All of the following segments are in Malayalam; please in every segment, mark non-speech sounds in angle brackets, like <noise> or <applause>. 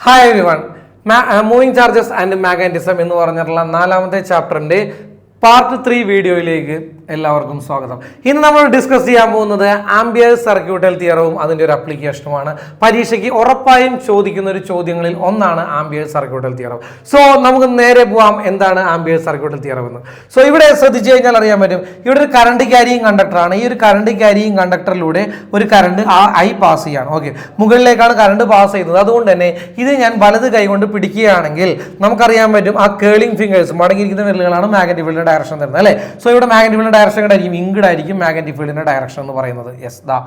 Hi everyone moving charges and magnetism എന്ന് പറഞ്ഞിട്ടുള്ള നാലാമത്തെ ചാപ്റ്ററിന്റെ പാർട്ട് ത്രീ വീഡിയോയിലേക്ക് എല്ലാവർക്കും സ്വാഗതം. ഇന്ന് നമ്മൾ ഡിസ്കസ് ചെയ്യാൻ പോകുന്നത് ആംബിയർ സർക്യൂട്ടൽ തിയറവും അതിന്റെ ഒരു അപ്ലിക്കേഷനുമാണ് പരീക്ഷയ്ക്ക് ഉറപ്പായും ചോദിക്കുന്ന ഒരു ചോദ്യങ്ങളിൽ ഒന്നാണ് ആംബിയർ സർക്യൂട്ടൽ തിയറം സോ നമുക്ക് നേരെ പോവാം എന്താണ് ആംബിയർ സർക്യൂട്ടൽ തിയറം എന്ന്. സോ ഇവിടെ ശ്രദ്ധിച്ചു കഴിഞ്ഞാൽ അറിയാൻ പറ്റും. ഇവിടെ ഒരു കറണ്ട് ക്യാരിയും കണ്ടക്ടറാണ് ഈ ഒരു കറണ്ട് ക്യാരിയും കണ്ടക്ടറിലൂടെ ഒരു കറണ്ട് ആ ഐ പാസ് ചെയ്യാണ്. ഓക്കെ മുകളിലേക്കാണ് കറണ്ട് പാസ് ചെയ്യുന്നത്. അതുകൊണ്ട് തന്നെ ഇത് ഞാൻ വലത് കൈ കൊണ്ട് പിടിക്കുകയാണെങ്കിൽ നമുക്കറിയാൻ പറ്റും ആ കേളിംഗ് ഫിംഗേഴ്സ് മടങ്ങിയിരിക്കുന്ന വിരലുകളാണ് മാഗ്നറ്റിക് ഫീൽഡിന്റെ ഡയറക്ഷൻ തരുന്നത് അല്ലേ? സോ ഇവിടെ മാഗ്നറ്റിക് ഫീൽഡിന്റെ ഡയറക്ഷൻ ആയിരിക്കും ഇങ്ങടായിരിക്കും മാഗ്നറ്റിക് ഫീൽഡിന്റെ ഡയറക്ഷൻ എന്ന് പറയുന്നത്. യെസ് ദാ.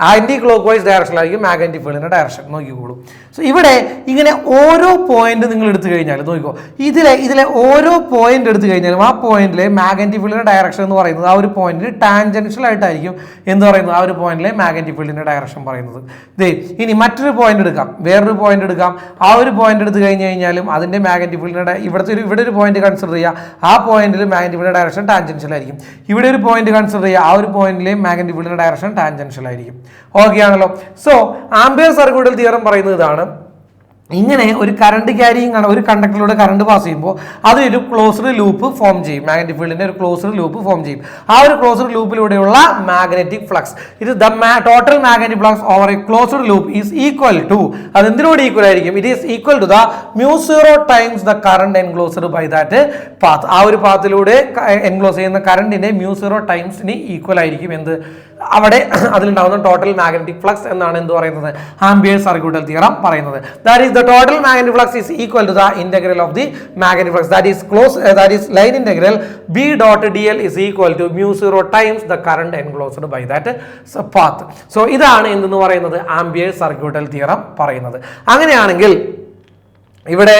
ആന്റി ക്ലോക്ക് വൈസ് ഡയറക്ഷനിലായിരിക്കും മാഗ്നറ്റിക് ഫീൽഡിന്റെ ഡയറക്ഷൻ നോക്കിക്കോളൂ. സോ ഇവിടെ ഇങ്ങനെ ഓരോ പോയിന്റ് നിങ്ങൾ എടുത്തു കഴിഞ്ഞാൽ നോക്കിക്കോ. ഇതിലെ ഇതിലെ ഓരോ പോയിന്റ് എടുത്തു കഴിഞ്ഞാലും ആ പോയിന്റിലെ മാഗ്നറ്റിക് ഫീൽഡിന്റെ ഡയറക്ഷൻ എന്ന് പറയുന്നത് ആ ഒരു പോയിന്റിൽ ടാൻജൻഷ്യൽ ആയിട്ടായിരിക്കും എന്ന് പറയുന്നത് ആ ഒരു പോയിന്റിലെ മാഗ്നറ്റിക് ഫീൽഡിന്റെ ഡയറക്ഷൻ പറയുന്നത്. ദേ ഇനി മറ്റൊരു പോയിന്റ് എടുക്കാം. വേറൊരു പോയിന്റ് എടുക്കാം. ആ ഒരു പോയിന്റ് എടുത്തു കഴിഞ്ഞ് കഴിഞ്ഞാലും അതിന്റെ മാഗ്നറ്റിക് ഫീൽഡിന്റെ ഇവിടുത്തെ ഒരു ഇവിടെ ഒരു പോയിന്റ് കൺസിഡർ ചെയ്യുക. ആ പോയിന്റിൽ മാഗ്നറ്റിക് ഫീൽഡിന്റെ ഡയറക്ഷൻ ടാൻജൻഷ്യൽ ആയിരിക്കും. ഇവിടെ ഒരു പോയിന്റ് കൺസിഡർ ചെയ്യുക. ആ ഒരു പോയിന്റിലെ മാഗ്നറ്റിക് ഫീൽഡിന്റെ ഡയറക്ഷൻ ടാൻജൻഷ്യൽ ആയിരിക്കും. ഓക്കെ ആണല്ലോ. സോ ആംബിയർ സർക്യൂട്ടൽ തിയറം പറയുന്നത് ഇതാണ്. ഇങ്ങനെ ഒരു കറണ്ട് ക്യാരിങ് ആണ് ഒരു കണ്ടക്ടറിലൂടെ കറണ്ട് പാസ് ചെയ്യുമ്പോൾ അതൊരു ക്ലോസ്ഡ് ലൂപ്പ് ഫോം ചെയ്യും. മാഗ്നറ്റിക് ഫീൽഡിന്റെ ഒരു ക്ലോസ്ഡ് ലൂപ്പ് ഫോം ചെയ്യും. ആ ഒരു ക്ലോസ്ഡ് ലൂപ്പിലൂടെയുള്ള മാഗ്നറ്റിക് ഫ്ലക്സ് ഇത് the total magnetic flux over a closed loop is equal to അത് എന്തിനോട് ഈക്വൽ ആയിരിക്കും? It is equal to the mu zero times the current enclosed by that path ആ ഒരു പാത്തിലൂടെ എൻക്ലോസ് ചെയ്യുന്ന കറണ്ടിന്റെ മ്യൂ സീറോ ടൈംസിന് ഈക്വൽ ആയിരിക്കും. എന്ത്? അവിടെ <clears throat> അതിലുണ്ടാകുന്ന ടോട്ടൽ മാഗ്നറ്റിക് ഫ്ലക്സ് എന്നാണ് എന്ത് പറയുന്നത്? ആംബിയർ സർക്യൂട്ടൽ തിയറം പറയുന്നത്. That is the total magnetic flux is equal to the integral of the magnetic flux that is close that is line integral B dot D L is equal to mu zero times the current enclosed by that path so ഇതാണ് എന്തെന്ന് പറയുന്നത്? ആംബിയർ സർക്യൂട്ടൽ തിയറം പറയുന്നത്. അങ്ങനെയാണെങ്കിൽ ഇവിടെ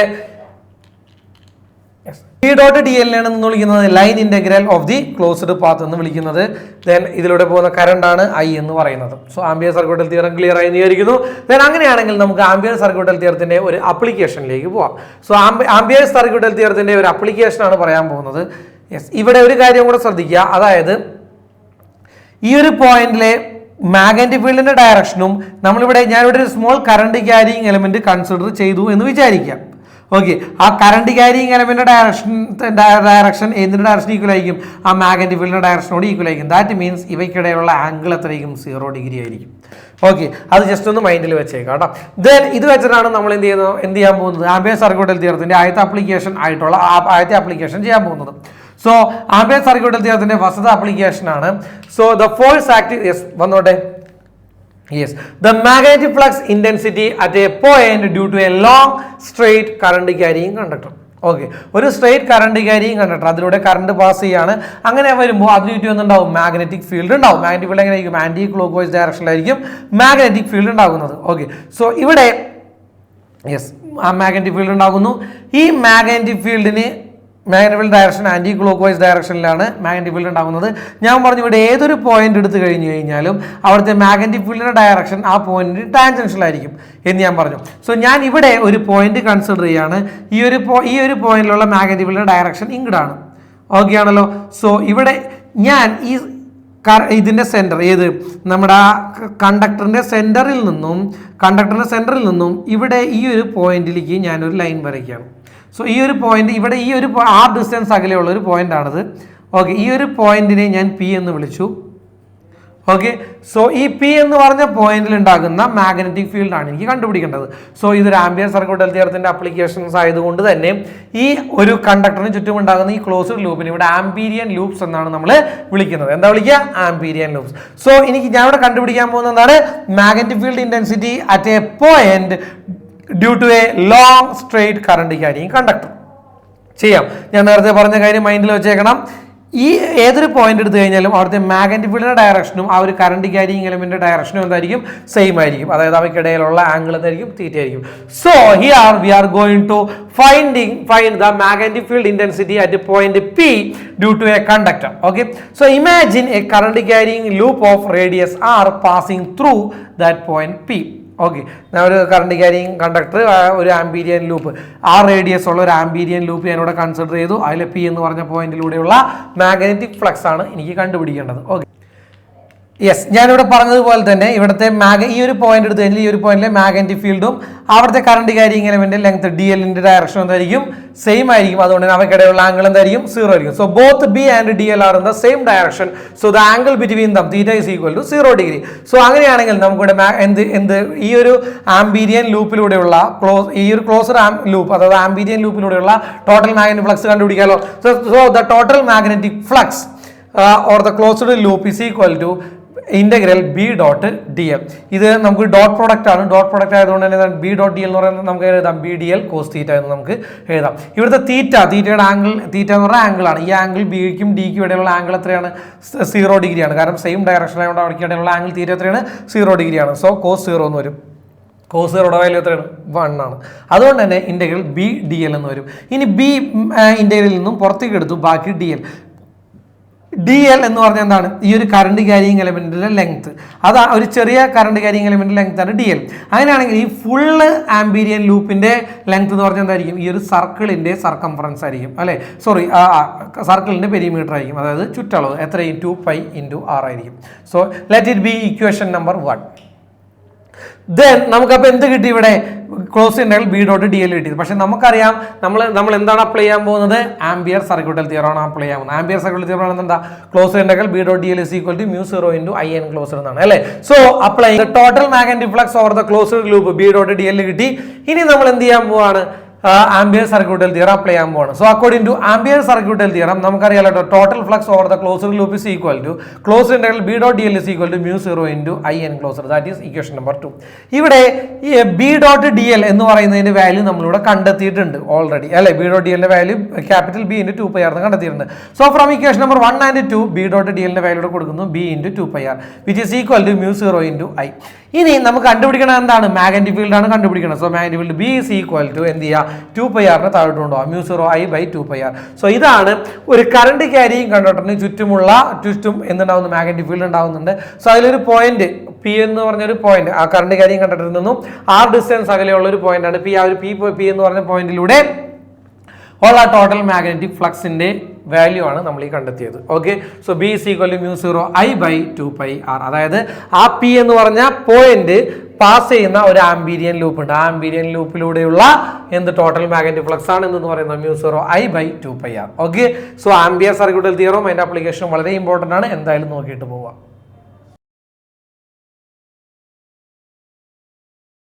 പി ഡോട്ട് ഡി എല്ലിനാണ് എന്ന് വിളിക്കുന്നത് line integral of the closed path എന്ന് വിളിക്കുന്നത്. ദെൻ ഇതിലൂടെ പോകുന്ന കറണ്ട് ആണ് ഐ എന്ന് പറയുന്നത്. So Ampere circuital theorem clear ആയി വിചാരിക്കുന്നു. ദെൻ അങ്ങനെയാണെങ്കിൽ നമുക്ക് ആംബിയർ സർക്യൂട്ടൽ തിയറത്തിന്റെ ഒരു അപ്ലിക്കേഷനിലേക്ക് പോവാം. സോ ആംബിയർ സർക്യൂട്ടൽ തിയറത്തിന്റെ ഒരു അപ്ലിക്കേഷൻ ആണ് പറയാൻ പോകുന്നത്. യെസ് ഇവിടെ ഒരു കാര്യം കൂടെ ശ്രദ്ധിക്കുക. അതായത് ഈ ഒരു പോയിന്റിലെ മാഗ്നറ്റിക് ഫീൽഡിന്റെ ഡയറക്ഷനും നമ്മളിവിടെ ഞാനിവിടെ ഒരു small current carrying element consider ചെയ്തു എന്ന് വിചാരിക്കാം ഓക്കെ ആ current carrying element direction direction എന്തിന്റെ ഡയറക്ഷൻ ഈക്വൽ ആയിരിക്കും? ആ മാഗ്നറ്റിക് ഫീൽഡിന്റെ ഡയറക്ഷനോട് ഈക്വൽ ആയിരിക്കും. ദാറ്റ് മീൻസ് ഇവയ്ക്കിടയിലുള്ള ആംഗിൾ എത്രയായിരിക്കും സീറോ ഡിഗ്രി ആയിരിക്കും. ഓക്കെ അത് ജസ്റ്റ് ഒന്ന് മൈൻഡിൽ വെച്ചേക്കാം കേട്ടോ. ദെൻ ഇത് വെച്ചിട്ടാണ് നമ്മൾ എന്ത് ചെയ്യുന്നത്? എന്ത് ചെയ്യാൻ പോകുന്നത്? ആംബിയർ സർക്യൂട്ടൽ തീർത്തിന്റെ ആദ്യത്തെ അപ്ലിക്കേഷൻ ആയിട്ടുള്ള ആദ്യത്തെ ആപ്ലിക്കേഷൻ ചെയ്യാൻ പോകുന്നത്. സോ ആംബിയർ സർക്യൂട്ടൽ തീർത്തിന്റെ ഫസ്റ്റ് ആപ്ലിക്കേഷൻ ആണ്. So the force act yes വന്നോട്ടെ. Yes the magnetic flux intensity at a point due to a long straight current carrying conductor okay ഒരു സ്ട്രെയിറ്റ് കറണ്ട് ക്യാരിയും കണ്ടക്ടർ അതിലൂടെ കറണ്ട് പാസ് ചെയ്യാണ്. അങ്ങനെ വരുമ്പോൾ അതിന് ചുറ്റും എന്തുണ്ടാവും? മാഗ്നറ്റിക് ഫീൽഡ് ഉണ്ടാവും. മാഗ്നറ്റിക് ഫീൽഡ് എങ്ങനെയായിരിക്കും? ആന്റി ക്ലോക്ക് വൈസ് ഡയറക്ഷനിലായിരിക്കും മാഗ്നറ്റിക് ഫീൽഡ് ഉണ്ടാകുന്നത്. ഓക്കെ സോ ഇവിടെ യെസ് ആ മാഗ്നറ്റിക് ഫീൽഡ് ഉണ്ടാകുന്നു. ഈ മാഗ്നറ്റിക് ഫീൽഡിന് magnetic direction anticlockwise ഡയറക്ഷനിലാണ് മാഗ്നറ്റിക് ഫീൽഡ് ഉണ്ടാകുന്നത്. ഞാൻ പറഞ്ഞു ഇവിടെ ഏതൊരു പോയിന്റ് എടുത്തു കഴിഞ്ഞു കഴിഞ്ഞാലും അവിടുത്തെ മാഗ്നറ്റിക് ഫീൽഡിന്റെ ഡയറക്ഷൻ ആ പോയിന്റ് ടാൻജൻഷ്യൽ ആയിരിക്കും എന്ന് ഞാൻ പറഞ്ഞു. സോ ഞാൻ ഇവിടെ ഒരു പോയിന്റ് കൺസിഡർ ചെയ്യാണ്. ഈ ഒരു ഈ ഒരു പോയിന്റിലുള്ള മാഗ്നറ്റിക് ഫീൽഡിന്റെ ഡയറക്ഷൻ ഇങ്ങോട്ടാണ് ഓക്കെ ആണല്ലോ? സോ ഇവിടെ ഞാൻ ഈ ഇതിന്റെ സെന്റർ ഏത്? നമ്മുടെ ആ കണ്ടക്ടറിന്റെ സെന്ററിൽ നിന്നും കണ്ടക്ടറിന്റെ സെന്ററിൽ നിന്നും ഇവിടെ ഈ ഒരു പോയിന്റിലേക്ക് ഞാനൊരു ലൈൻ വരയ്ക്കുകയാണ്. സോ ഈ ഒരു പോയിന്റ് ഇവിടെ ഈ ഒരു ആ ഡിസ്റ്റൻസ് അകലെയുള്ള ഒരു പോയിന്റ് ആണിത്. ഓക്കെ ഈ ഒരു പോയിന്റിനെ ഞാൻ പി എന്ന് വിളിച്ചു. ഓക്കെ സോ ഈ പി എന്ന് പറഞ്ഞ പോയിന്റിൽ ഉണ്ടാകുന്ന മാഗ്നറ്റിക് ഫീൽഡ് ആണ് എനിക്ക് കണ്ടുപിടിക്കേണ്ടത്. സോ ഇതൊരു ആംബിയർ സർക്യൂട്ടൽ തീർത്തിന്റെ അപ്ലിക്കേഷൻസ് ആയതുകൊണ്ട് തന്നെ ഈ ഒരു കണ്ടക്ടറിന് ചുറ്റും ഉണ്ടാകുന്ന ഈ ക്ലോസ്ഡ് ലൂപ്പിന് ഇവിടെ ആംപീരിയൻ ലൂപ്സ് എന്നാണ് നമ്മൾ വിളിക്കുന്നത്. എന്താ വിളിക്കുക? ആംപീരിയൻ ലൂപ്സ് സോ എനിക്ക് ഞാൻ ഇവിടെ കണ്ടുപിടിക്കാൻ പോകുന്നത് എന്താണ്? Magnetic field intensity at a point due to a long straight current carrying conductor ചെയ്യാം. ഞാൻ നേരത്തെ പറഞ്ഞ കാര്യം മൈൻഡിൽ വെച്ചേക്കണം. ഈ ഏതൊരു പോയിന്റ് എടുത്തു കഴിഞ്ഞാലും അവിടുത്തെ മാഗ്നറ്റിക് ഫീൽഡിന്റെ ഡയറക്ഷനും ആ ഒരു കറണ്ട് ക്യാരിങ് എലമെന്റിന്റെ ഡയറക്ഷനും എന്തായിരിക്കും? സെയിം ആയിരിക്കും. അതായത് അവയ്ക്കിടയിലുള്ള ആംഗിൾ എന്തായിരിക്കും? തീറ്റ ആയിരിക്കും. So here we are going to finding find the magnetic field intensity at point P due to a conductor okay so imagine a current carrying loop of radius R passing through that point P okay ഒരു കറണ്ട് ക്യാരിങ് കണ്ടക്ടർ ഒരു ആംബീരിയൻ ലൂപ്പ് ആ റേഡിയസ് ഉള്ള ഒരു ആംബീരിയൻ ലൂപ്പ് ഞാനിവിടെ കൺസിഡർ ചെയ്തു. അതിൽ പി എന്ന് പറഞ്ഞ പോയിന്റിലൂടെയുള്ള മാഗ്നറ്റിക് ഫ്ലക്സ് ആണ് എനിക്ക് കണ്ടുപിടിക്കേണ്ടത്. ഓക്കെ യെസ് ഞാനിവിടെ പറഞ്ഞതുപോലെ തന്നെ ഇവിടുത്തെ മാഗ ഈ ഒരു പോയിന്റ് എടുത്ത് കഴിഞ്ഞാൽ ഈ ഒരു പോയിന്റിലെ മാഗ്നറ്റിക് ഫീൽഡും അവിടുത്തെ കറണ്ട് കാര്യം ഇങ്ങനെ ലെങ്ത് ഡി എല്ലിന്റെ ഡയറക്ഷൻ എന്തായിരിക്കും? സെയിം ആയിരിക്കും. അതുകൊണ്ട് അവയ്ക്കിടെയുള്ള ആംഗിൾ എന്തായിരിക്കും? സീറോ ആയിരിക്കും. So both B and D L are in the same direction so the angle between them theta is equal to zero degree so അങ്ങനെയാണെങ്കിൽ നമുക്കിവിടെ എന്ത് എന്ത് ഈ ഒരു ആംബീരിയൻ ലൂപ്പിലൂടെയുള്ള ക്ലോസ് ഈ ഒരു ക്ലോസർ ആം ലൂപ്പ് അതായത് ആംബീരിയൻ ലൂപ്പിലൂടെയുള്ള total magnetic flux കണ്ടുപിടിക്കാമല്ലോ so the total magnetic flux or the closed loop is equal to integral B dot D L ഇത് നമുക്ക് ഡോട്ട് പ്രോഡക്റ്റ് ആണ്. ഡോട്ട് പ്രോഡക്റ്റ് ആയതുകൊണ്ട് തന്നെ ബി ഡോട്ട് ഡി എൽ എന്ന് പറയുന്നത് നമുക്ക് എഴുതാം. B D L cos theta എന്ന് നമുക്ക് എഴുതാം. ഇവിടുത്തെ തീറ്റ തീറ്റയുടെ ആംഗിൾ തീറ്റ എന്ന് പറഞ്ഞാൽ ആംഗിൾ ആണ്. ഈ ആംഗിൾ ബിക്കും ഡിക്കും ഇടയിലുള്ള ആംഗിൾ എത്രയാണ്? സീറോ ഡിഗ്രിയാണ് കാരണം സെയിം ഡയറക്ഷൻ ആയതുകൊണ്ട് അവർക്ക് ഇടയിലുള്ള ആംഗിൾ തീറ്റ എത്രയാണ്? സീറോ ഡിഗ്രിയാണ് സോ കോസ് സീറോ എന്ന് വരും. കോസ് സീറോയുടെ വാല്യൂ എത്രയാണ്? വൺ ആണ്. അതുകൊണ്ട് തന്നെ ഇന്റഗ്രൽ ബി ഡി എൽ എന്ന് വരും. ഇനി ബി ഇന്റഗ്രലിൽ നിന്നും പുറത്തേക്ക് എടുത്തു. ബാക്കി ഡി എൽ ഡി എൽ എന്ന് പറഞ്ഞാൽ എന്താണ്? ഈ ഒരു കറണ്ട് ക്യാരിങ് എലമെന്റിന്റെ ലെങ്ത് അത് ഒരു ചെറിയ കറണ്ട് ക്യാരിങ് എലമെന്റ് ലെങ്ത് ആണ് ഡി എൽ അങ്ങനെയാണെങ്കിൽ ഈ ഫുള്ള് ആംബീരിയൻ ലൂപ്പിന്റെ ലെങ്ത് എന്ന് പറഞ്ഞാൽ എന്തായിരിക്കും? ഈ ഒരു സർക്കിളിന്റെ സർക്കംഫറൻസ് ആയിരിക്കും അല്ലേ? സോറി സർക്കിളിന്റെ പെരിമീറ്റർ ആയിരിക്കും. അതായത് ചുറ്റളവ് എത്രയും ടു പൈ ഇന്റു ആർ ആയിരിക്കും. So let it be equation number one then നമുക്കപ്പോൾ എന്ത് കിട്ടി ഇവിടെ? ക്ലോസ് ഉണ്ടെങ്കിൽ ബി ഡോട്ട് ഡി എൽ കിട്ടിയത് പക്ഷേ നമുക്കറിയാം നമ്മൾ നമ്മൾ എന്താണ് അപ്ലൈ ചെയ്യാൻ പോകുന്നത്? ആംബിയർ സർക്യൂട്ടൽ തിയറാണ് അപ്ലൈ ചെയ്യാൻ പോകുന്നത്. ആംബിയർ സർക്യൂട്ടൽ തിയറം എന്താ? ക്ലോസ് ഉണ്ടെങ്കിൽ B dot D L is equal to mu zero into I enclosed എന്നാണ് അല്ലേ? So apply total magnetic flux over the closed loop B dot D L കിട്ടി. ഇനി നമ്മൾ എന്ത് ചെയ്യാൻ പോവാണ്? ആംബിയർ സർക്യൂട്ടൽ തിയറം അപ്ലൈ ചെയ്യാൻ പോകണം so according to Ampere circuital theorem നമുക്കറിയാലോ total flux over the closed loop is equal to close integral B dot D L is equal to mu zero into I enclosed that is equation number two ഇവിടെ ഈ ബി ഡോട്ട് ഡി എൽ എന്ന് പറയുന്നതിന്റെ വാല്യൂ നമ്മളിവിടെ കണ്ടെത്തിയിട്ടുണ്ട് ഓൾറെഡി അല്ലെ? ബി ഡോട്ട് ഡി എല്ലിന്റെ value capital B into two pi R കണ്ടെത്തിയിട്ടുണ്ട്. So from equation number one and two B dot D എല്ലിന്റെ വാല്യൂ കൊടുക്കുന്നു B into two pi R which is equal to mu zero into I ഇനി നമുക്ക് കണ്ടുപിടിക്കണം എന്താണ്? മാഗ്നറ്റിക് ഫീൽഡ് ആണ് കണ്ടുപിടിക്കണം so magnetic field B is equal to എന്ത് ചെയ്യുക? ടു പൈ ആറിന് താഴോട്ട് കൊണ്ടുപോകാം mu zero I by two pi R so ഇതാണ് ഒരു കറണ്ട് ക്യാരിയും കണ്ടോട്ടറിന് ചുറ്റുമുള്ള ചുറ്റും എന്തുണ്ടാവുന്നു? മാഗ്നറ്റിക് ഫീൽഡ് ഉണ്ടാവുന്നുണ്ട്. സോ അതിലൊരു പോയിന്റ് പി എന്ന് പറഞ്ഞ ഒരു പോയിന്റ് ആ കറണ്ട് ക്യാരിയും കണ്ടക്ടറിൽ നിന്നും ആർ ഡിസ്റ്റൻസ് അകലെയുള്ള ഒരു പോയിന്റാണ് പി ആ ഒരു പി പി എന്ന് പറഞ്ഞ പോയിന്റിലൂടെ ഉള്ള ടോട്ടൽ മാഗ്നറ്റിക് ഫ്ലക്സിന്റെ വാല്യൂ ആണ് നമ്മൾ ഈ കണ്ടെത്തിയത്. Okay so B is equal to mu zero I by two pi R അതായത് ആ പി എന്ന് പറഞ്ഞ പോയിന്റ് പാസ് ചെയ്യുന്ന ഒരു ആംബീരിയൻ ലൂപ്പ് ഉണ്ട്. ആ ആംബീരിയൻ ലൂപ്പിലൂടെയുള്ള എന്ത് ടോട്ടൽ മാഗ്നറ്റിക് ഫ്ലക്സ് ആണ് എന്ന് പറയുന്നത്? Mu zero I by two pi R okay so Ampere circuital തിയറും അതിന്റെ അപ്ലിക്കേഷൻ വളരെ ഇമ്പോർട്ടന്റ് ആണ്. എന്തായാലും നോക്കിയിട്ട് പോവാം.